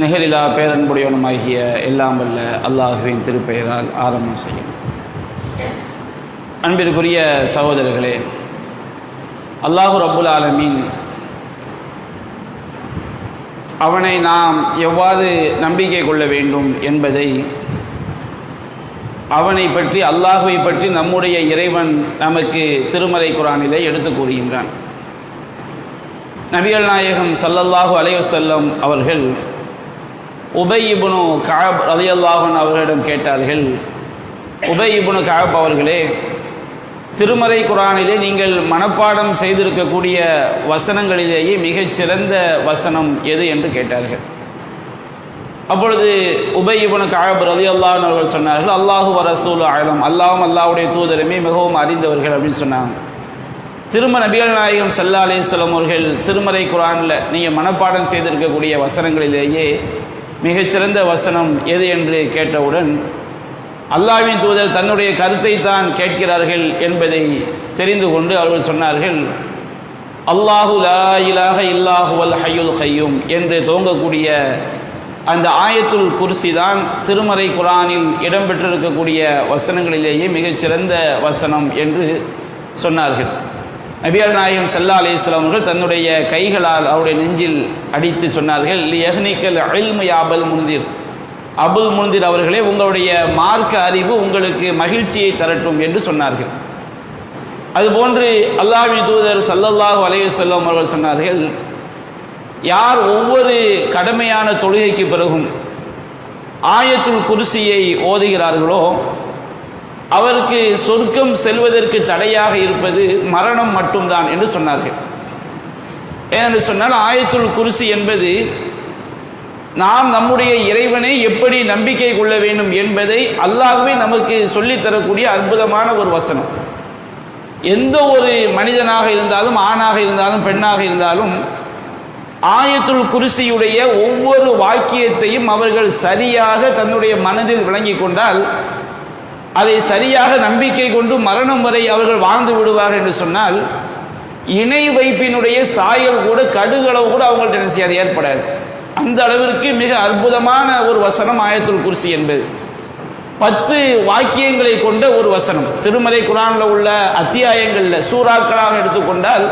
நிகழிலா பேரன்புடையவனுமாகிய எல்லாம் வல்ல அல்லாஹுவின் திருப்பெயரால் ஆரம்பம் செய்யும். அன்பிற்குரிய சகோதரர்களே அல்லாஹு ரப்புல் ஆலமீன் அவனை நாம் எவ்வாறு நம்பிக்கை கொள்ள வேண்டும் என்பதை அவனை பற்றி அல்லாஹுவை பற்றி நம்முடைய இறைவன் நமக்கு திருமறை குரானிலே எடுத்து கூறுகின்றான். நபிகள் நாயகம் சல்லல்லாஹு அலைவசல்லம் அவர்கள் உபை காப் அலியல்லாஹன் அவர்களிடம் கேட்டார்கள். உபயிபுனு காப் அவர்களே திருமறை குரானிலே நீங்கள் மனப்பாடம் செய்திருக்கக்கூடிய வசனங்களிலேயே மிகச்சிறந்த வசனம் எது என்று கேட்டார்கள். அப்பொழுது உபை காப் ரலி அல்லாஹன் அவர்கள் சொன்னார்கள் அல்லாஹு வரசூல் ஆழம் அல்லாஹும் அல்லாஹுடைய தூதரமே மிகவும் அறிந்தவர்கள் அப்படின்னு சொன்னாங்க. திரும நபிகள் நாயகம் சல்லா அலிஸ்லம் அவர்கள் திருமறை குரானில் நீங்கள் மனப்பாடம் செய்திருக்கக்கூடிய வசனங்களிலேயே மிகச்சிறந்த வசனம் எது என்று கேட்டவுடன் அல்லாவின் தூதர் தன்னுடைய கருத்தை தான் கேட்கிறார்கள் என்பதை தெரிந்து கொண்டு அவர்கள் சொன்னார்கள் அல்லாஹு லா இலாக ஹையுல் ஹையும் என்று துவங்கக்கூடிய அந்த ஆயத்துல் குர்சி தான் திருமறை குரானில் இடம்பெற்றிருக்கக்கூடிய வசனங்களிலேயே மிகச்சிறந்த வசனம் என்று சொன்னார்கள். நபியார் நாயகம் சல்லா அலிஸ்லாம் அவர்கள் தன்னுடைய கைகளால் அவருடைய நெஞ்சில் அடித்து சொன்னார்கள் எஹ்னிக்கல் அழில்மை அபல் முந்திர் அபுல் முந்திர் அவர்களே உங்களுடைய மார்க்க அறிவு உங்களுக்கு மகிழ்ச்சியை தரட்டும் என்று சொன்னார்கள். அதுபோன்று அல்லாஹின் தூதர் சல்லல்லாஹு அலையுசல்லம் அவர்கள் சொன்னார்கள் யார் ஒவ்வொரு கடமையான தொழுகைக்கு பிறகும் ஆயத்துல் குருசியை ஓதுகிறார்களோ அவருக்கு சொர்க்கம் செல்வதற்கு தடையாக இருப்பது மரணம் மட்டும்தான் என்று சொன்னார்கள். ஏனென்று சொன்னால் ஆயத்துள் குருசி என்பது நாம் நம்முடைய இறைவனை எப்படி நம்பிக்கை கொள்ள வேண்டும் என்பதை அல்லாகவே நமக்கு சொல்லித்தரக்கூடிய அற்புதமான ஒரு வசனம். எந்த ஒரு மனிதனாக இருந்தாலும் ஆணாக இருந்தாலும் பெண்ணாக இருந்தாலும் ஆயத்துள் குருசியுடைய ஒவ்வொரு வாக்கியத்தையும் அவர்கள் சரியாக தன்னுடைய மனதில் விளங்கி கொண்டால் அதை சரியாக நம்பிக்கை கொண்டு மரணம் வரை அவர்கள் வாழ்ந்து விடுவார்கள் என்று சொன்னால் இணை வைப்பினுடைய சாயல் கூட கடுகளவு கூட அவங்கள்ட்ட என்ன செய்யாது ஏற்படாது. அந்த அளவிற்கு மிக அற்புதமான ஒரு வசனம் ஆயத்துல் குர்சி என்பது. பத்து வாக்கியங்களை கொண்ட ஒரு வசனம். திருமலை குரானில் உள்ள அத்தியாயங்களில் சூறாக்களாக எடுத்துக்கொண்டால்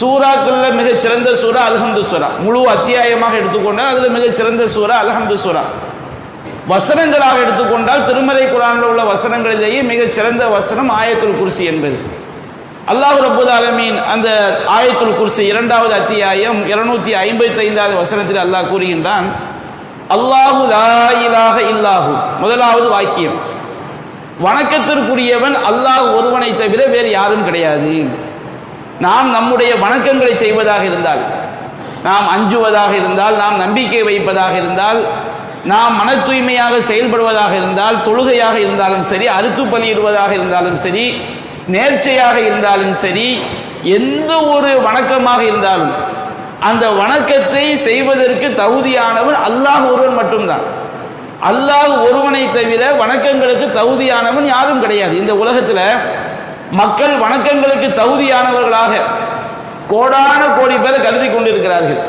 சூறாக்களில் மிகச் சிறந்த சூறா அலஹம்து சூரா முழு அத்தியாயமாக எடுத்துக்கொண்டால் அதில் மிகச் சிறந்த சூறா அலஹம்து சூரா வசனங்களாக எடுத்துக்கொண்டால் திருமலை குரானில் உள்ள வசனங்களிலேயே மிகச் சிறந்த வசனம் ஆயத்துல் குர்சி என்பது. அல்லாஹு ரபுல் ஆலமீன் அந்த ஆயத்துல் குர்சி இரண்டாவது அத்தியாயம் இருநூத்தி ஐம்பத்தி ஐந்தாவது வசனத்தில் அல்லாஹ் கூறுகின்றான் அல்லாஹு லாயிலாக இல்லாஹு. முதலாவது வாக்கியம் வணக்கத்திற்குரியவன் அல்லாஹ் ஒருவனை தவிர வேறு யாரும் கிடையாது. நாம் நம்முடைய வணக்கங்களை செய்வதாக இருந்தால் நாம் அஞ்சுவதாக இருந்தால் நாம் நம்பிக்கை வைப்பதாக இருந்தால் நாம் மன தூய்மையாக செயல்படுவதாக இருந்தால் தொழுகையாக இருந்தாலும் சரி அறுத்து பணியிடுவதாக இருந்தாலும் சரி நேர்ச்சையாக இருந்தாலும் சரி எந்த ஒரு வணக்கமாக இருந்தாலும் அந்த வணக்கத்தை செய்வதற்கு தகுதியானவன் அல்லாஹ் ஒருவன் மட்டும்தான். அல்லாஹ் ஒருவனை தவிர வணக்கங்களுக்கு தகுதியானவன் யாரும் கிடையாது. இந்த உலகத்தில் மக்கள் வணக்கங்களுக்கு தகுதியானவர்களாக கோடான கோடி பேர் கருதி கொண்டிருக்கிறார்கள்.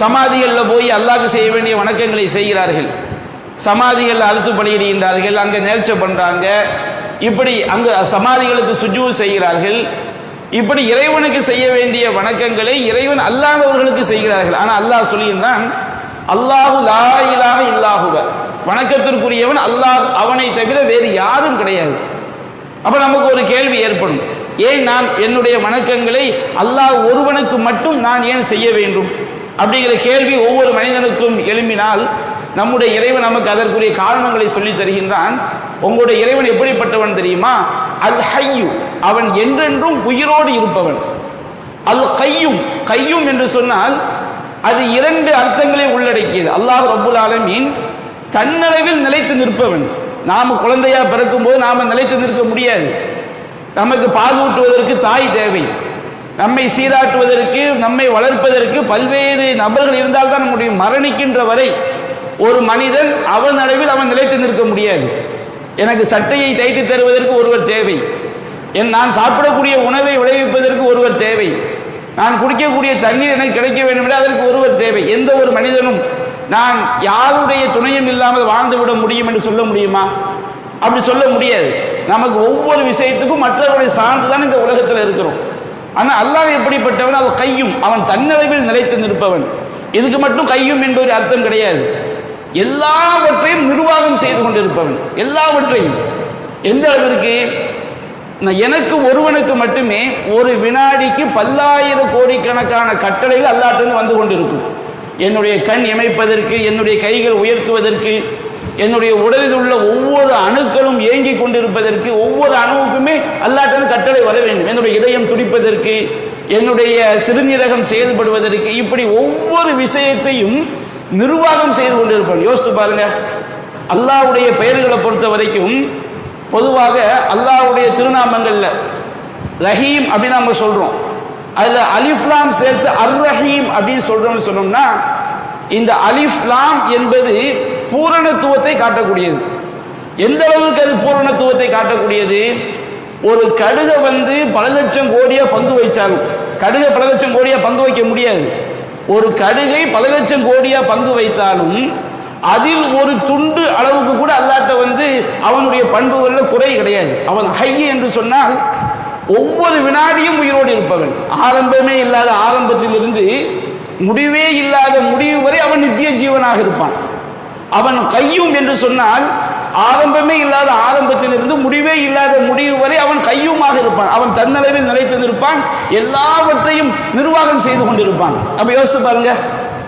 சமாதிகளில் போய் அல்லாஹ் செய்ய வேண்டிய வணக்கங்களை செய்கிறார்கள். சமாதிகளில் அழுத்து பணியிடுகின்றார்கள் அங்கே நேர்ச்சை பண்ணுறாங்க இப்படி அங்கு சமாதிகளுக்கு சுஜூ செய்கிறார்கள். இப்படி இறைவனுக்கு செய்ய வேண்டிய வணக்கங்களை இறைவன் அல்லாதவர்களுக்கு செய்கிறார்கள். ஆனால் அல்லாஹ் சொல்லுகின்றான் அல்லாஹு லாயிலாக இல்லாகுவ வணக்கத்திற்குரியவன் அல்லாஹ் அவனை தவிர வேறு யாரும் கிடையாது. அப்ப நமக்கு ஒரு கேள்வி ஏற்படும் ஏன் நான் என்னுடைய வணக்கங்களை அல்லாஹ் ஒருவனுக்கு மட்டும் நான் ஏன் செய்ய வேண்டும்? அப்படிங்கிற கேள்வி ஒவ்வொரு மனிதனுக்கும் எழும்பினால் நம்முடைய இறைவன் நமக்கு அதற்குரிய காரணங்களை சொல்லி தருகின்றான். உங்களுடைய இறைவன் எப்படிப்பட்டவன் தெரியுமா? அல் ஹையு. அவன் என்றென்றும் உயிரோடு இருப்பவன். அல் கையும். கையும் என்று சொன்னால் அது இரண்டு அர்த்தங்களை உள்ளடக்கியது. அல்லாஹ் ரப்புல் ஆலமீன் தன்னளவில் நிலைத்து நிற்பவன். நாம் குழந்தையா பிறக்கும் போது நாம நிலைத்து நிற்க முடியாது. நமக்கு பால் ஊட்டுவதற்கு தாய் தேவை. நம்மை சீராட்டுவதற்கு நம்மை வளர்ப்பதற்கு பல்வேறு நபர்கள் இருந்தால்தான் நம்முடைய மரணிக்கின்ற வரை ஒரு மனிதன் அவன் அளவில் அவன் நிலைத்து நிற்க முடியாது. எனக்கு சட்டையை தைத்து தருவதற்கு ஒருவர் தேவை. என் நான் சாப்பிடக்கூடிய உணவை விளைவிப்பதற்கு ஒருவர் தேவை. நான் குடிக்கக்கூடிய தண்ணீர் எனக்கு கிடைக்க வேண்டும் என்றால் அதற்கு ஒருவர் தேவை. எந்த ஒரு மனிதனும் நான் யாருடைய துணையும் இல்லாமல் வாழ்ந்து விட முடியும் என்று சொல்ல முடியுமா? அப்படி சொல்ல முடியாது. நமக்கு ஒவ்வொரு விஷயத்துக்கும் மற்றவர்களை சார்ந்து தான் இந்த உலகத்தில் இருக்கிறோம். ஆனால் அல்லாஹ் எப்படிப்பட்டவன்? அது கையும். அவன் தன்னளவில் நிலைத்து நிற்பவன். இதுக்கு மட்டும் கையும் என்ற ஒரு அர்த்தம் கிடையாது. எல்லாவற்றையும் நிர்வாகம் செய்து கொண்டிருப்பவன். எல்லாவற்றையும். எந்த அளவிற்கு? நான் எனக்கு ஒருவனுக்கு மட்டுமே ஒரு வினாடிக்கு பல்லாயிரம் கோடிக்கணக்கான கட்டளைகள் அல்லாட்டிருந்து வந்து கொண்டிருக்கும். என்னுடைய கண் இமைப்பதற்கு என்னுடைய கைகள் உயர்த்துவதற்கு என்னுடைய உடலில் உள்ள ஒவ்வொரு அணுக்களும் ஏங்கிக் கொண்டிருப்பதற்கு ஒவ்வொரு அணுவுக்குமே அல்லாட்டிருந்து கட்டளை வர வேண்டும். என்னுடைய இதயம் துடிப்பதற்கு என்னுடைய சிறுநீரகம் செயல்படுவதற்கு இப்படி ஒவ்வொரு விஷயத்தையும் நிர்வாகம் செய்து கொண்டிருப்பான் யோசித்து பாருங்க. அல்லாஹ்வுடைய பெயர்களை பொறுத்த வரைக்கும் பொதுவாக அல்லாஹ்வுடைய திருநாமங்கள்ல ரஹீம் அப்படின்னு நம்ம சொல்றோம். அதுல அலிஃப்லாம் சேர்த்து அர் ரஹீம் அப்படின்னு சொல்றோம்னு சொன்னோம்னா இந்த அலிஃப்லாம் என்பது பூரணத்துவத்தை காட்டக்கூடியது. எந்த அளவுக்கு அது பூரணத்துவத்தை காட்டக்கூடியது? ஒரு கடுகை வந்து பல லட்சம் கோடியா பங்கு வைச்சாலும் கடுகை பல லட்சம் கோடியா பங்கு வைக்க முடியாது. ஒரு கடுகை பல லட்சம் கோடியா பங்கு வைத்தாலும் அதில் ஒரு துண்டு அளவுக்கு கூட அல்லாட்ட வந்து அவனுடைய பண்புகளில் குறை கிடையாது. அவன் ஹை என்று சொன்னால் ஒவ்வொரு வினாடியும் உயிரோடு இருப்பவன். ஆரம்பமே இல்லாத ஆரம்பத்திலிருந்து முடிவே இல்லாத முடிவு வரை அவன் நித்திய ஜீவனாக இருப்பான். அவன் கையும் என்று சொன்னால் ஆரம்பமே இல்லாத ஆரம்பத்திலிருந்து முடிவே இல்லாத முடிவு வரை அவன் கையுமாக இருப்பான். அவன் தன்னளவில் நிலைத்து நிற்பான் எல்லாவற்றையும் நிர்வாகம் செய்து கொண்டிருப்பான். அப்ப யோசித்து பாருங்க.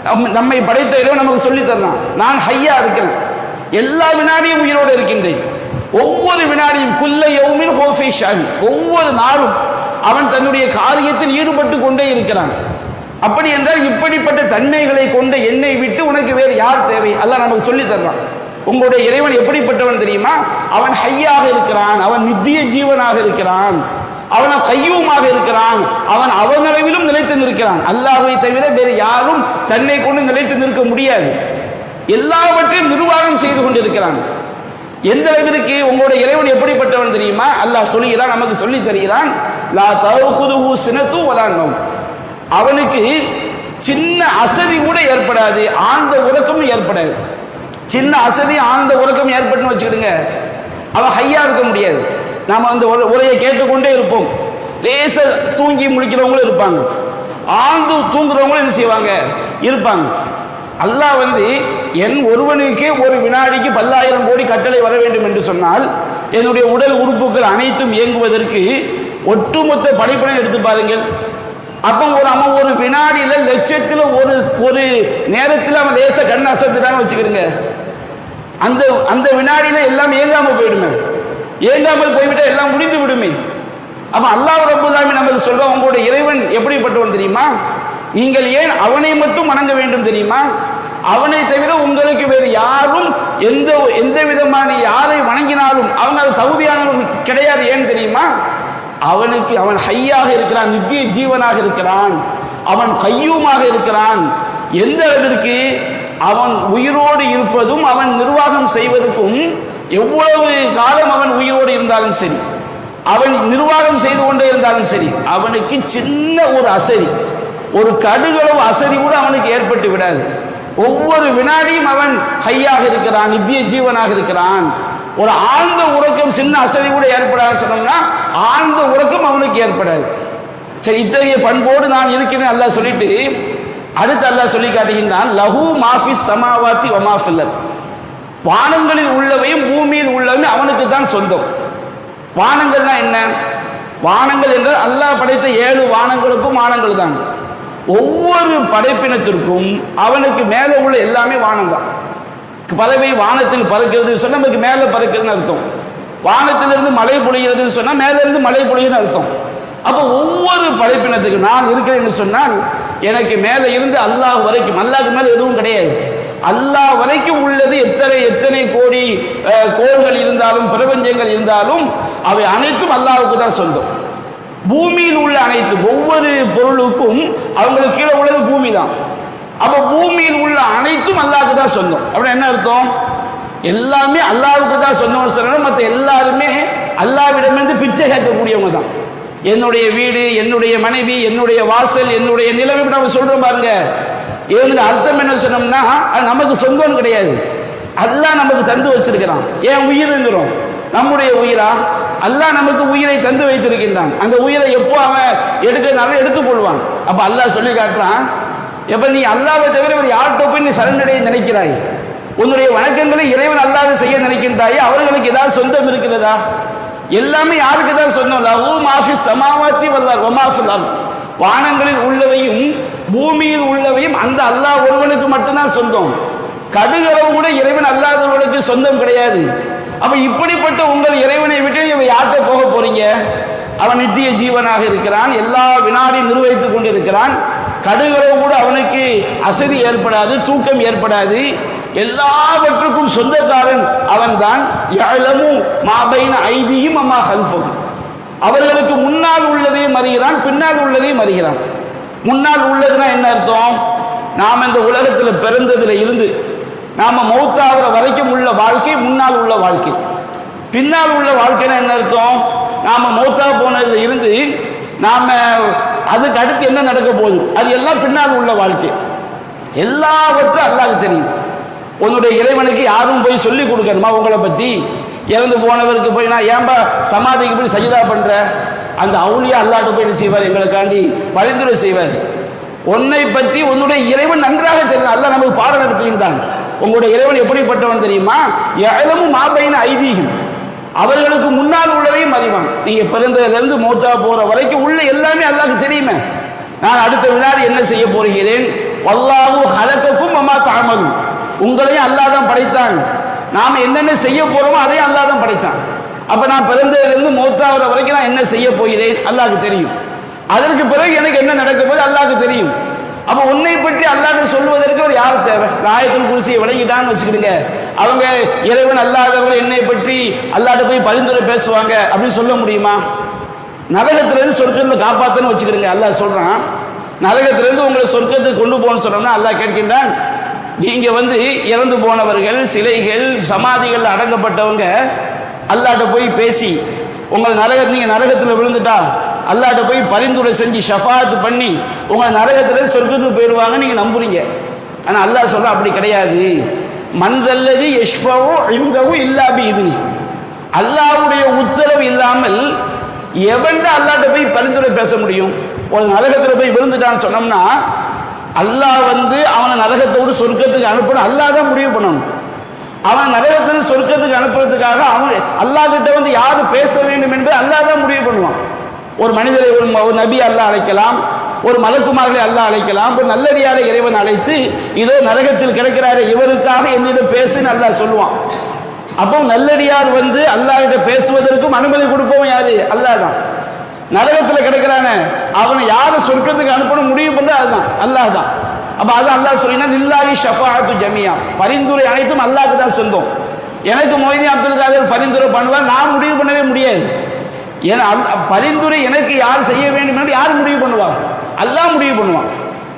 நம்ம- நம்மை படைத்த இறைவன் நமக்கு சொல்லி தரலாம் நான் ஹையா இருக்கிறேன் எல்லா வினாடியும் உயிரோடு இருக்கின்றேன். ஒவ்வொரு வினாடியும் குல்ல யௌமின் ஹோஃபி ஷான் ஒவ்வொரு நாளும் அவன் தன்னுடைய காரியத்தில் ஈடுபட்டு கொண்டே இருக்கிறான். அப்படி என்றால் இப்படிப்பட்ட தன்மைகளை கொண்ட என்னை விட்டு உனக்கு வேறு யார் தேவை? அல்ல நமக்கு சொல்லி தர்றான் உங்களுடைய இறைவன் எப்படிப்பட்டவன் தெரியுமா? அவன் ஹையாக இருக்கிறான் அவன் நித்திய ஜீவனாக இருக்கிறான் அவன் கையுமாக இருக்கிறான் அவன் அவனளவிலும் நிலைத்து நிற்கிறான். அல்லாஹை தவிர வேறு யாரும் தன்னை கொண்டு நிலைத்து நிற்க முடியாது. எல்லாவற்றையும் நிர்வாகம் செய்து கொண்டிருக்கிறான். எந்த அளவிற்கு உங்களுடைய இறைவன் எப்படிப்பட்டவன் தெரியுமா? அல்லாஹ் சொல்லுகிறான் நமக்கு சொல்லி தருகிறான் லா தௌஹுதுஹு சினத்து வலான்னம் அவனுக்கு சின்ன அசதி கூட ஏற்படாது ஆழ்ந்த உறக்கமும் ஏற்படாது. சின்ன அசதி ஆழ்ந்த உறக்கம் ஏற்பட்டுன்னு வச்சுக்கிடுங்க. அவன் ஹையா இருக்க முடியாது. நாம அந்த உரையை கேட்டுக்கொண்டே இருப்போம். லேச தூங்கி முடிக்கிறவங்களும் இருப்பாங்க. ஆழ்ந்து தூங்குறவங்களும் என்ன செய்வாங்க? இருப்பாங்க. அல்லாஹ் வந்து என் ஒருவனுக்கே ஒரு வினாடிக்கு பல்லாயிரம் கோடி கட்டளை வர வேண்டும் என்று சொன்னால் என்னுடைய உடல் உறுப்புகள் அனைத்தும் இயங்குவதற்கு ஒட்டுமொத்த படைப்பினை எடுத்து பாருங்கள். அப்போ ஒரு அவன் ஒரு வினாடியில லட்சத்துல ஒரு ஒரு நேரத்தில் அவன் லேச கண் அசத்துட்டான்னு வச்சுக்கிறீங்க. அந்த அந்த வினாடியில எல்லாம் இயங்காம போயிடுமே. இயங்காமல் போய்விட்டா எல்லாம் முடிந்து விடுமே. அப்ப அல்லாஹ் ரபுல்லாமி நமக்கு சொல்ற உங்களுடைய இறைவன் எப்படிப்பட்டவன் தெரியுமா? நீங்கள் ஏன் அவனை மட்டும் வணங்க வேண்டும் தெரியுமா? அவனை தவிர உங்களுக்கு வேறு யாரும் எந்த எந்த விதமான யாரை வணங்கினாலும் அவங்க அது தகுதியானவர்கள் கிடையாது ஏன் தெரியுமா? அவனுக்கு அவன் ஹையாக இருக்கிறான் நித்திய ஜீவனாக இருக்கிறான். அவன் கையுமாக இருக்கிறான். எந்த அளவிற்கு அவன் உயிரோடு இருப்பதும் அவன் நிர்வாகம் செய்வதற்கும் எவ்வளவு காலம் அவன் உயிரோடு இருந்தாலும் சரி அவன் நிர்வாகம் செய்து கொண்டே இருந்தாலும் சரி அவனுக்கு சின்ன ஒரு அசரி ஒரு கடுகளவு அசதி கூட அவனுக்கு ஏற்பட்டு விடாது. ஒவ்வொரு வினாடியும் அவன் ஹையாக இருக்கிறான் நித்திய ஜீவனாக இருக்கிறான். ஒரு ஆழ்ந்த உறக்கம் சின்ன அசதி கூட ஏற்படாது சொன்னோம்னா ஆழ்ந்த உறக்கம் அவனுக்கு ஏற்படாது. சரி இத்தகைய பண்போடு நான் இருக்கிறேன் அல்லாஹ் சொல்லிட்டு அடுத்து அல்லாஹ் சொல்லி காட்டுகின்றான் லஹு மாஃபிஸ் சமாவாத்தி வமாஃபில்லர் வானங்களில் உள்ளவையும் பூமியில் உள்ளவையும் அவனுக்கு தான் சொந்தம். வானங்கள்னா என்ன? வானங்கள் என்றால் அல்லாஹ் படைத்த ஏழு வானங்களுக்கும் வானங்கள் தான். ஒவ்வொரு படைப்பினத்திற்கும் அவனுக்கு மேலே உள்ள எல்லாமே வானம் தான் பறவை வானத்தில் பறக்கிறது சொன்னா நமக்கு மேலே பறக்கிறதுன்னு அர்த்தம். வானத்திலிருந்து மழை பொழிகிறதுன்னு சொன்னா மேல இருந்து மழை பொழியுன்னு அர்த்தம். அப்போ ஒவ்வொரு படைப்பினத்துக்கு நான் இருக்கிறேன்னு சொன்னால் எனக்கு மேலே இருந்து அல்லாஹ் வரைக்கும் அல்லாஹ்க்கு மேலே எதுவும் கிடையாது. அல்லாஹ் வரைக்கும் உள்ளது எத்தனை எத்தனை கோடி கோள்கள் இருந்தாலும் பிரபஞ்சங்கள் இருந்தாலும் அவை அனைத்தும் அல்லாஹுக்கு தான் சொந்தம். பூமியில் உள்ள அனைத்து ஒவ்வொரு பொருளுக்கும் அவங்களுக்கு கீழே உள்ளது பூமி தான் அப்ப பூமியில் உள்ள அனைத்தும் அல்லாவுக்கு தான் சொந்தம். அப்படின்னு என்ன அர்த்தம்? எல்லாமே அல்லாவுக்கு தான் சொந்தம் சொல்லணும் மற்ற எல்லாருமே அல்லாவிடமிருந்து பிச்சை கேட்கக்கூடியவங்க தான். என்னுடைய வீடு என்னுடைய மனைவி என்னுடைய வாசல் என்னுடைய நிலைமை இப்படி நம்ம சொல்றோம் பாருங்க. இதனுடைய அர்த்தம் என்ன சொன்னோம்னா அது நமக்கு சொந்தம் கிடையாது. அல்லாஹ் நமக்கு தந்து வச்சிருக்கிறான். ஏன் உயிருங்கிறோம்? நம்முடைய உயிரா? அல்லாஹ் நமக்கு உயிரை தந்து வைத்திருக்கின்றான். அந்த உயிரை எப்போ அவன் எடுக்கிறனாலும் எடுத்துக் கொள்வான். அப்ப அல்லாஹ் சொல்லி காட்டுறான் எப்ப நீ அல்லாவை தவிர ஒரு யார்கிட்ட போய் நீ சரணடைய நினைக்கிறாய்? உன்னுடைய வணக்கங்களை இறைவன் அல்லாத செய்ய நினைக்கின்றாயே அவர்களுக்கு ஏதாவது சொந்தம் இருக்கிறதா? எல்லாமே யாருக்கு தான் சொன்னோம் லஹு மாஃபி சமாவாத்தி வல்லார் ஒமாஃபில் வானங்களில் உள்ளவையும் பூமியில் உள்ளவையும் அந்த அல்லாஹ் ஒருவனுக்கு மட்டும்தான் சொந்தம். கடுகளவு கூட இறைவன் அல்லாதவர்களுக்கு சொந்தம் கிடையாது. அப்ப இப்படிப்பட்ட உங்கள் இறைவனை விட்டு இவன் யார்கிட்ட போக போறீங்க? அவன் நித்திய ஜீவனாக இருக்கிறான் எல்லா வினாடி நிர்வகித்துக் கொண்டிருக்கிறான். கடுகளவு கூட அவனுக்கு அசதி ஏற்படாது தூக்கம் ஏற்படாது. எல்லாவற்றுக்கும் சொந்தக்காரன் அவன்தான். யஅலமு மாபைன ஐதியும் அம்மா ஹல்ஃபும் அவர்களுக்கு முன்னால் உள்ளதையும் அறிகிறான் பின்னால் உள்ளதையும் அறிகிறான் முன்னால் உள்ளதுன்னா என்ன அர்த்தம்? நாம் இந்த உலகத்தில் பிறந்ததில் இருந்து நாம் மௌத்தாகிற வரைக்கும் உள்ள வாழ்க்கை முன்னால் உள்ள வாழ்க்கை. பின்னால் உள்ள வாழ்க்கைன்னா என்ன அர்த்தம்? நாம் மௌத்தா போனதில் இருந்து நாம் அதுக்கு அடுத்து என்ன நடக்க போகுது? அது எல்லாம் பின்னால் உள்ள வாழ்க்கை. எல்லாவற்றும் அல்லாஹ் தெரியும். உன்னுடைய இறைவனுக்கு யாரும் போய் சொல்லி கொடுக்கணுமா உங்களை பத்தி? இறந்து போனவருக்கு போய் நான் ஏன்பா சமாதிக்கு போய் சஜிதா பண்ற? அந்த அவுளியா அல்லாட்ட போய் என்ன செய்வார்? எங்களுக்காண்டி பரிந்துரை செய்வார். உன்னை பற்றி உன்னுடைய இறைவன் நன்றாக தெரியும். அல்லாஹ் நமக்கு பாடம் நடத்துகின்றான் உங்களுடைய இறைவன் எப்படிப்பட்டவன் தெரியுமா? எழமும் மாபையின் ஐதீகம் அவர்களுக்கு முன்னால் உள்ளதையும் அறிவான். நீங்க பிறந்ததிலிருந்து மூத்தா போற வரைக்கும் உள்ள எல்லாமே அல்லாஹ்க்கு தெரியுமே. நான் அடுத்த வினாடி என்ன செய்ய போகிறேன்? வல்லாஹு ஹலக்கக்கும் அம்மா தாமலும் உங்களையும் அல்லாஹ் தான் படைத்தான். நாம் என்னென்ன செய்ய போறோமோ அதையும் அல்லாஹ் தான் படைத்தான். அப்ப நான் பிறந்ததிலிருந்து மூத்தாகிற வரைக்கும் நான் என்ன செய்ய போகிறேன்? அல்லாஹ்க்கு தெரியும். அதற்கு பிறகு எனக்கு என்ன நடக்க போகுது அல்லாஹ்க்கு தெரியும். அப்ப உன்னை பற்றி அல்லாஹ் சொல்வதற்கு ஒரு யார் தேவை? ராயத்தில் குருசியை விளங்கிட்டான்னு வச்சுக்கிடுங்க. அவங்க இறைவன் அல்லாதவர்கள் என்னை பற்றி அல்லாட்ட போய் பரிந்துரை பேசுவாங்க அப்படின்னு சொல்ல முடியுமா? நரகத்திலிருந்து சொர்க்கத்தை காப்பாத்தன்னு வச்சுக்கிறீங்க அல்லாஹ் சொல்றான் நரகத்திலிருந்து உங்களை சொர்க்கத்துக்கு கொண்டு போகணும்னு சொன்னோம்னா அல்லாஹ் கேட்கின்றான். நீங்க வந்து இறந்து போனவர்கள் சிலைகள் சமாதிகள் அடங்கப்பட்டவங்க அல்லாட்ட போய் பேசி உங்களை நரக நீங்க நரகத்தில் விழுந்துட்டா அல்லாட்ட போய் பரிந்துரை செஞ்சு ஷஃபாத் பண்ணி உங்க நரகத்துல சொர்க்கத்துக்கு போயிடுவாங்க நீங்க நம்புறீங்க. ஆனா அல்லாஹ் சொல்ற அப்படி கிடையாது. மந்தல்லது யஷ்பவோ இந்தவும் இல்லாபி இது அல்லாவுடைய உத்தரவு இல்லாமல் எவன்ட அல்லாட்ட போய் பரிந்துரை பேச முடியும்? ஒரு நரகத்துல போய் விழுந்துட்டான்னு சொன்னோம்னா அல்லாஹ் வந்து அவனை நரகத்தோடு சொர்க்கத்துக்கு அனுப்பணும். அல்லாஹ் தான் முடிவு பண்ணணும். அவன் நரகத்தில் சொர்க்கத்துக்கு அனுப்புறதுக்காக அவன் அல்லாஹ் கிட்ட வந்து யாரு பேச வேண்டும் என்று அல்லாஹ் தான் முடிவு பண்ணுவான். ஒரு மனிதரை ஒரு நபி அல்ல அழைக்கலாம் ஒரு மலக்குமார்களை அல்ல அழைக்கலாம் ஒரு நல்லடியாரை இறைவன் அழைத்து இதோ நரகத்தில் கிடக்கிறாரு இவருக்காக என்னிடம் பேசுன்னு நல்லா சொல்லுவான். அப்போ நல்லடியார் வந்து அல்லாஹிட்ட பேசுவதற்கும் அனுமதி கொடுப்பவன் யாரு? அல்லாஹ் தான். நரகத்தில் கிடக்கிறானே அவனை யாரை சொர்க்கத்துக்கு அனுப்பணும் முடிவு பண்ற அதுதான் அல்லாஹ் தான். அப்ப அது அல்லாஹ் சொல்லினா நில்லாஹி ஷஃபாத்து ஜமியா பரிந்துரை அனைத்தும் அல்லாஹ்க்கு தான் சொந்தம். எனக்கு மொய்தீன் அப்துல் காதர் பரிந்துரை பண்ணுவார் நான் முடிவு பண்ணவே முடியாது. ஏன்னா பரிந்துரை எனக்கு யார் செய்ய வேண்டும் என்று யார் முடிவு பண்ணுவார் அல்லாஹ் முடிவு பண்ணுவான்.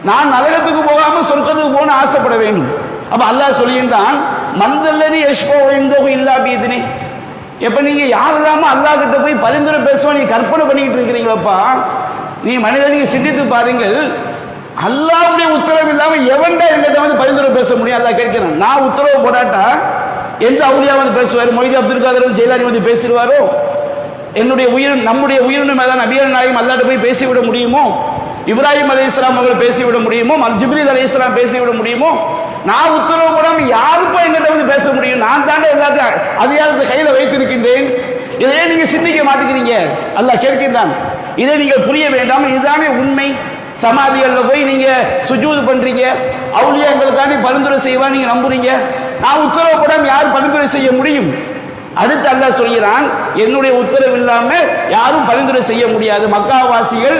நான் நரகத்துக்கு போகாமல் சொர்க்கத்துக்கு போகணும்னு ஆசைப்பட வேண்டும். அப்ப அல்லாஹ் சொல்கின்றான் மந்தல்லதி யஷ்போ இந்தோகு இல்லா பீதினே. எப்ப நீங்க யார் இல்லாம அல்லாஹ் கிட்ட போய் பரிந்துரை பேசுவோம் நீ கற்பனை பண்ணிக்கிட்டு இருக்கிறீங்களப்பா? நீ மனிதன் நீங்க சிந்தித்து பாருங்கள் அல்லாவுடைய உத்தரவு இல்லாம எவன்டா என்கிட்ட வந்து பரிந்துரை பேச முடியும்? அல்லாஹ் கேட்கிறேன் நான் உத்தரவு போடாட்டா? எந்த அவுலியா வந்து பேசுவார்? மொய்தி அப்துல் காதர் ஜெயிலானி வந்து பேசிடுவாரோ? என்னுடைய உயிர் நம்முடைய உயிரின் மேலான நபியர் நாயும் அல்லாட்ட போய் பேசிவிட முடியுமோ? இப்ராஹிம் அலி இஸ்லாம் அவர்கள் பேசிவிட முடியுமோ? ஜிப்ரீத் அலி இஸ்லாம் பேசிவிட முடியுமோ? நான் உத்தரவு போடாம யாருக்கும் எங்கிட்ட வந்து பேச முடியும். நான் தாண்டே எல்லாத்தையும் அதிகாரத்தை கையில வைத்திருக்கின்றேன். இதையே நீங்க சிந்திக்க மாட்டேங்கிறீங்க. அல்லாஹ் கேட்கின்றான். இதை நீங்கள் புரிய வேண்டாம். இதுதானே உண்மை. சமாதிகள்ல போய் நீங்க சுஜூது பண்றீங்க. அவுலியாங்களுக்காண்டி பரிந்துரை செய்வா நீங்க நம்புறீங்க. நான் உத்தரவு போடாம யார் பரிந்துரை செய்ய முடியும். அடுத்து அல்லாஹ் சொல்கிறான் என்னுடைய உத்தரவு இல்லாம யாரும் பரிந்துரை செய்ய முடியாது. மக்காவாசிகள்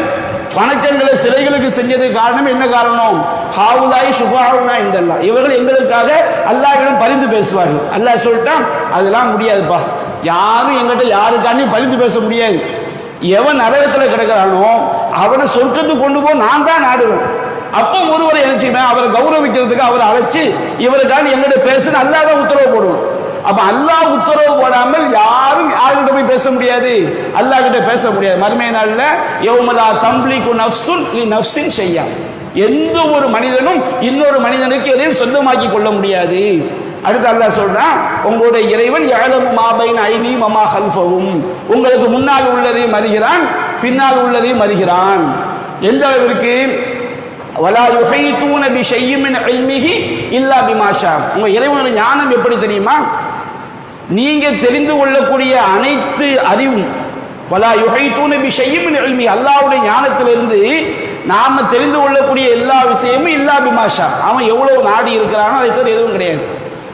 வணக்கங்களை சிலைகளுக்கு செஞ்சது காரணம் என்ன காரணம்? ஹாவுலாய் சுபாவுனா இந்தல்லா இவர்கள் எங்களுக்காக அல்லாஹிடம் பரிந்து பேசுவார்கள். அல்லாஹ் சொல்லிட்டான் அதெல்லாம் முடியாதுப்பா. யாரும் எங்கிட்ட யாருக்காண்டியும் பரிந்து பேச முடியாது. எவன் நரகத்தில் கிடக்கிறானோ அவனை சொர்க்கத்துக்கு கொண்டு போ நான் தான் நாடுவேன். அப்போ ஒருவரை என்ன செய்வேன்? அவரை கௌரவிக்கிறதுக்கு அவரை அழைச்சி இவருக்காண்டி எங்கிட்ட பேசுன்னு அல்லாஹ் தான் உத்தரவு போடுவோம் அப்ப அல்லாஹ் உத்தரவு போடாமல் யாரும் யாருக்கிட்ட போய் பேச முடியாது. அல்லாஹ் கிட்ட பேச முடியாது. மறுமை நாள்ல யௌமலா தம்லிகு நஃப்சுன் லி நஃப்ஸின் செய்யா எந்த ஒரு மனிதனும் இன்னொரு மனிதனுக்கு எதையும் சொந்தமாக்கி கொள்ள முடியாது. அடுத்து அல்லாஹ் சொல்றான் உங்களுடைய இறைவன் யாழமு மாபைன் ஐதியும் மமா ஹல்ஃபவும் உங்களுக்கு முன்னால் உள்ளதையும் அறிகிறான் பின்னால் உள்ளதையும் அறிகிறான். எந்த அளவிற்கு? வலா யுஹைத்தூன பி ஷையின் மின் இல்மிஹி இல்லா பிமாஷா உங்க இறைவனுடைய ஞானம் எப்படி தெரியுமா? நீங்க தெரிந்து கொள்ளக்கூடிய அனைத்து அறிவும். பலா யுகை பி ஷையின் அல்லாவுடைய இல்மி ஞானத்திலிருந்து நாம தெரிந்து கொள்ளக்கூடிய எல்லா விஷயமும் இல்லா பிமாஷா. அவன் எவ்வளவு நாடி இருக்கிறானோ அதை தவிர எதுவும் கிடையாது.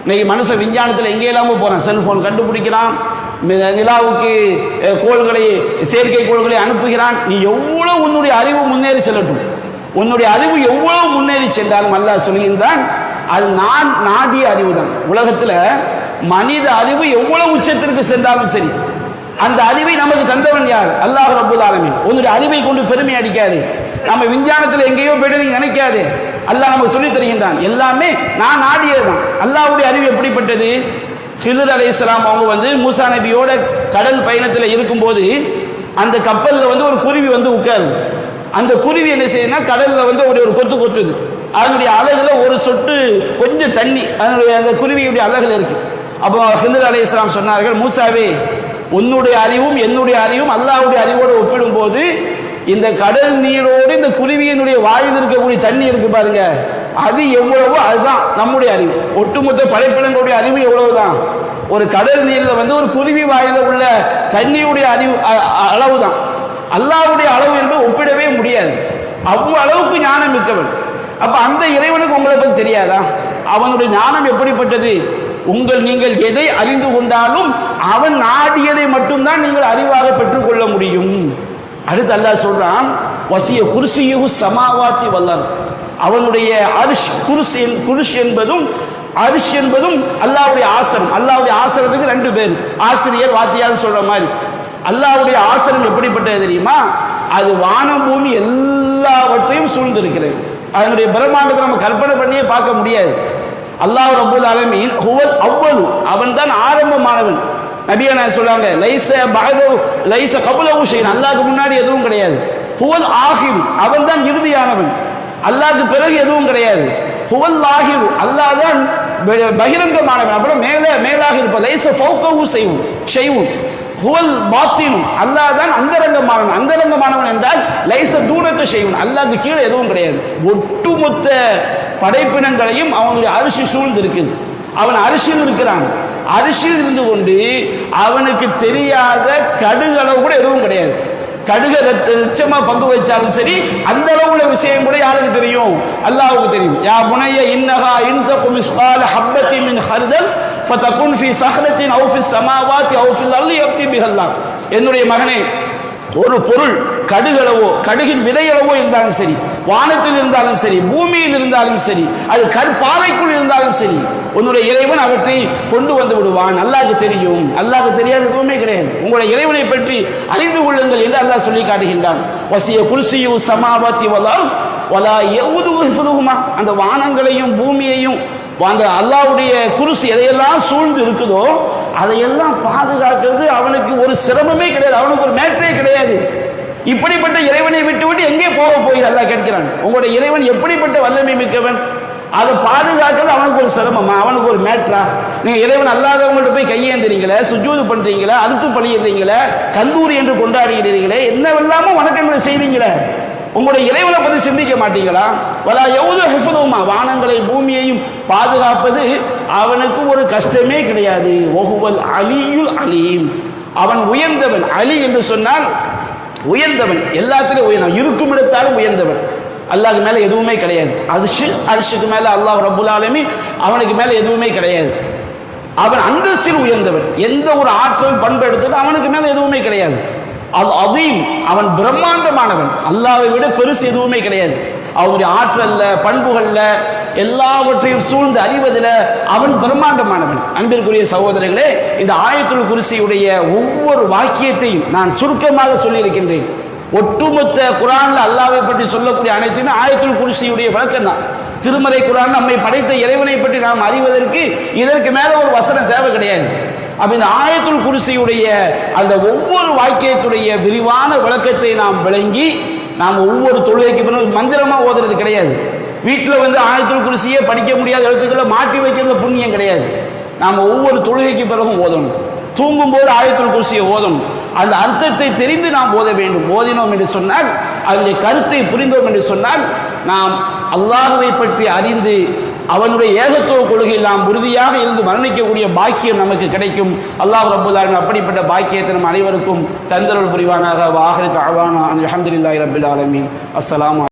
இன்னைக்கு மனுஷன் விஞ்ஞானத்தில் எங்கே இல்லாமல் போகிறான் செல்போன் கண்டுபிடிக்கிறான். நிலாவுக்கு கோள்களை செயற்கை கோள்களை அனுப்புகிறான். நீ எவ்வளவு உன்னுடைய அறிவு முன்னேறி செல்லட்டும். உன்னுடைய அறிவு எவ்வளவு முன்னேறி சென்றாலும் அல்லாஹ் சொல்கின்றான் அது நான் நாடிய அறிவு தான் உலகத்தில் மனித அறிவு எவ்வளவு உச்சத்திற்கு சென்றாலும் சரி அந்த அறிவை நமக்கு தந்தவன் யார்? அல்லாஹ் ரப்புல் ஆலமீன். உன்னுடைய அறிவை கொண்டு பெருமை அடிக்காது. நம்ம விஞ்ஞானத்தில் எங்கேயோ போயிட்டு நினைக்காது. அல்லாஹ் நமக்கு சொல்லித் தருகின்றான். எல்லாமே நான் நாடியது தான் அறிவு எப்படிப்பட்டது? ஹிதர் அலைஹிஸ்ஸலாம் அவங்க வந்து மூசா நபியோட கடல் பயணத்தில் இருக்கும்போது அந்த கப்பலில் வந்து ஒரு குருவி வந்து உட்காருது. அந்த குருவி என்ன செய்யுதுன்னா கடலில் வந்து ஒரு ஒரு கொத்து கொத்துது. அதனுடைய அழகுல ஒரு சொட்டு கொஞ்சம் தண்ணி அதனுடைய அந்த குருவியுடைய அழகுல இருக்குது அப்போ ஹிந்தர் அலி இஸ்லாம் சொன்னார்கள் மூசாவே உன்னுடைய அறிவும் என்னுடைய அறிவும் அல்லாவுடைய அறிவோடு ஒப்பிடும்போது இந்த கடல் நீரோடு இந்த குருவியினுடைய வாயில் இருக்கக்கூடிய தண்ணி இருக்கு பாருங்க. அது எவ்வளவோ அதுதான் நம்முடைய அறிவு. ஒட்டுமொத்த படைப்பினங்களுடைய அறிவு எவ்வளவுதான்? ஒரு கடல் நீரில் வந்து ஒரு குருவி வாயில உள்ள தண்ணியுடைய அறிவு அளவு தான் அல்லாவுடைய அளவு என்பது ஒப்பிடவே முடியாது. அவ்வளவு அளவுக்கு ஞானம் மிக்கவன். அப்ப அந்த இறைவனுக்கு உங்களை பத்தி தெரியாதா? அவனுடைய ஞானம் எப்படிப்பட்டது? உங்கள் நீங்கள் எதை அறிந்து கொண்டாலும் அவன் நாடியதை மட்டும்தான் நீங்கள் அறிவாக பெற்றுக்கொள்ள முடியும். அடுத்து அல்லாஹ் சொல்றான் வசிய குருசியு சமாவாத்தி வல்லன் அவனுடைய அரிஷ் குருஷ் குருஷ் என்பதும் அரிஷ் என்பதும் அல்லாவுடைய ஆசனம். அல்லாவுடைய ஆசனத்துக்கு ரெண்டு பேர். ஆசிரியர் வாத்தியார் சொல்ற மாதிரி. அல்லாஹ்வுடைய ஆசனம் எப்படிப்பட்டது தெரியுமா? அது வானம் பூமி எல்லாவற்றையும் சூழ்ந்திருக்கிறது. அதனுடைய பிரம்மாண்டத்தை நம்ம கற்பனை பண்ணியே பார்க்க முடியாது. அல்லாஹ் ரபுல் ஆலமீன் ஹுவல் அவ்வளு. அவன் தான் ஆரம்பமானவன். நபியா சொல்றாங்க லைச பகதவு லைச கபுல உஷைன் அல்லாஹ்க்கு முன்னாடி எதுவும் கிடையாது. ஹுவல் ஆஹிர் அவன் தான் இறுதியானவன். அல்லாஹ்க்கு பிறகு எதுவும் கிடையாது. ஹுவல் ஆஹிர் அல்லாஹ் தான் பகிரங்கமானவன். அப்புறம் மேல மேலாக இருப்பது லைச ஃபௌக்கவு செய்வும் செய்வும் ஹுவல் பாத்தினும் அல்லாஹ் தான் அந்தரங்கமானவன். அந்தரங்கமானவன் என்றால் லைச தூரத்தை செய்வன் அல்லாஹ்க்கு கீழே எதுவும் கிடையாது. ஒட்டுமொத்த படைப்பினங்களையும் அவனுடைய அரிசி சூழ்ந்து இருக்குது அவன் அரிசியில் இருக்கிறான். அரிசியில் இருந்து கொண்டு அவனுக்கு தெரியாத கடுகளவு கூட எதுவும் கிடையாது. கடுக லட்சமா பங்கு வச்சாலும் சரி அந்த அளவுல விஷயம் கூட யாருக்கு தெரியும்? அல்லாவுக்கு தெரியும். யா புனைய இன்னஹா இன்தகு மிஸ்கால ஹப்பத்தி மின் ஹர்தல் ஃபதகுன் ஃபி சஹரத்தின் அவு ஃபி ஸமாவாத்தி அவு ஃபில் அர்லி யப்தி பிஹல்லாஹ் என்னுடைய மகனே ஒரு பொருள் கடுகளவோ கடுகின் விதையளவோ இருந்தாலும் சரி வானத்தில் இருந்தாலும் சரி பூமியில் இருந்தாலும் சரி அது கற்பாறைக்குள் இருந்தாலும் சரி உன்னுடைய இறைவன் அவற்றை கொண்டு வந்து விடுவான். அல்லாஹ்க்கு தெரியும். அல்லாஹ்க்கு தெரியாத எதுவுமே கிடையாது. உங்களுடைய இறைவனை பற்றி அறிந்து கொள்ளுங்கள் என்று அல்லாஹ் சொல்லி காட்டுகின்றான். வசிய குருசியு சமாவாத்தி வலால் வலா எவுது அந்த வானங்களையும் பூமியையும் அந்த அல்லாவுடைய குருசு எதையெல்லாம் சூழ்ந்து இருக்குதோ அதையெல்லாம் பாதுகாக்கிறது அவனுக்கு ஒரு சிரமமே கிடையாது அவனுக்கு ஒரு மேட்டரே கிடையாது. இப்படிப்பட்ட இறைவனை விட்டு விட்டு எங்கே போக போய் அல்லாஹ் கேட்கிறான். உங்களுடைய இறைவன் எப்படிப்பட்ட வல்லமை மிக்கவன்? அதை பாதுகாக்கிறது அவனுக்கு ஒரு சிரமமா? அவனுக்கு ஒரு மேட்ரா நீங்க இறைவன் அல்லாதவங்கள்ட்ட போய் கையேந்துறீங்களே சுஜூது பண்றீங்களே அறுத்து பழியிடுறீங்களே கந்தூரி என்று கொண்டாடுகிறீர்களே என்னவெல்லாமோ வணக்கங்களை செய்றீங்களே உங்களுடைய இறைவனை பற்றி சிந்திக்க மாட்டீங்களா? வலா எவ்வளவு ஹிஃபதுமா வானங்களை பூமியையும் பாதுகாப்பது அவனுக்கு ஒரு கஷ்டமே கிடையாது. ஒகுவல் அலியுல் அலீம். அவன் உயர்ந்தவன். அலி என்று சொன்னால் உயர்ந்தவன். எல்லாத்திலும் உயர்ந்தவன். இருக்கும் இடத்தாலும் உயர்ந்தவன். அல்லாஹ் மேல எதுவுமே கிடையாது. அரிஷு அரிஷுக்கு மேல அல்லாஹ் ரப்புல் அவனுக்கு மேல எதுவுமே கிடையாது. அவன் அந்தஸ்தில் உயர்ந்தவன். எந்த ஒரு ஆற்றல் பண்பு எடுத்தது அவனுக்கு மேல எதுவுமே கிடையாது. அது அதையும் அவன் பிரம்மாண்டமானவன். அல்லாவை விட பெருசு எதுவுமே கிடையாது. அவனுடைய ஆற்றல்ல பண்புகள்ல எல்லாவற்றையும் சூழ்ந்து அறிவதில் அவன் பிரம்மாண்டமானவன். அன்பிற்குரிய சகோதரர்களே இந்த ஆயத்துள் குருசியுடைய ஒவ்வொரு வாக்கியத்தையும் நான் சுருக்கமாக சொல்லியிருக்கின்றேன். ஒட்டுமொத்த குரான்ல அல்லாவை பற்றி சொல்லக்கூடிய அனைத்துமே ஆயத்துள் குருசியுடைய விளக்கம் தான் திருமலை குரான் நம்மை படைத்த இறைவனை பற்றி நாம் அறிவதற்கு இதற்கு மேல ஒரு வசனம் தேவை கிடையாது. அப்ப இந்த ஆயத்துல் குருசியுடைய அந்த ஒவ்வொரு வாக்கியத்துடைய விரிவான விளக்கத்தை நாம் விளங்கி நாம் ஒவ்வொரு தொழுகைக்கு பிறகு மந்திரமா ஓதுறது கிடையாது. வீட்டில் வந்து ஆயத்துல் குருசியே படிக்க முடியாத எழுத்துக்களை மாட்டி வைக்கிறது புண்ணியம் கிடையாது. நாம் ஒவ்வொரு தொழுகைக்கு பிறகும் ஓதணும். தூங்கும் போது ஆயத்துல் குருசியை ஓதணும். அந்த அர்த்தத்தை தெரிந்து நாம் ஓத வேண்டும். ஓதினோம் என்று சொன்னால் அதனுடைய கருத்தை புரிந்தோம் என்று சொன்னால் நாம் அல்லாஹுவை பற்றி அறிந்து அவனுடைய ஏகத்துவ கொள்கையில் நாம் உறுதியாக இருந்து மரணிக்கக்கூடிய பாக்கியம் நமக்கு கிடைக்கும். அல்லாஹ் ரபுல்லாவின் அப்படிப்பட்ட பாக்கியத்தை நம் அனைவருக்கும் தந்தரல் புரிவானாக. வாஹரி தாழ்வானா அலமதுல்லாஹி ரபில் ஆலமீன்.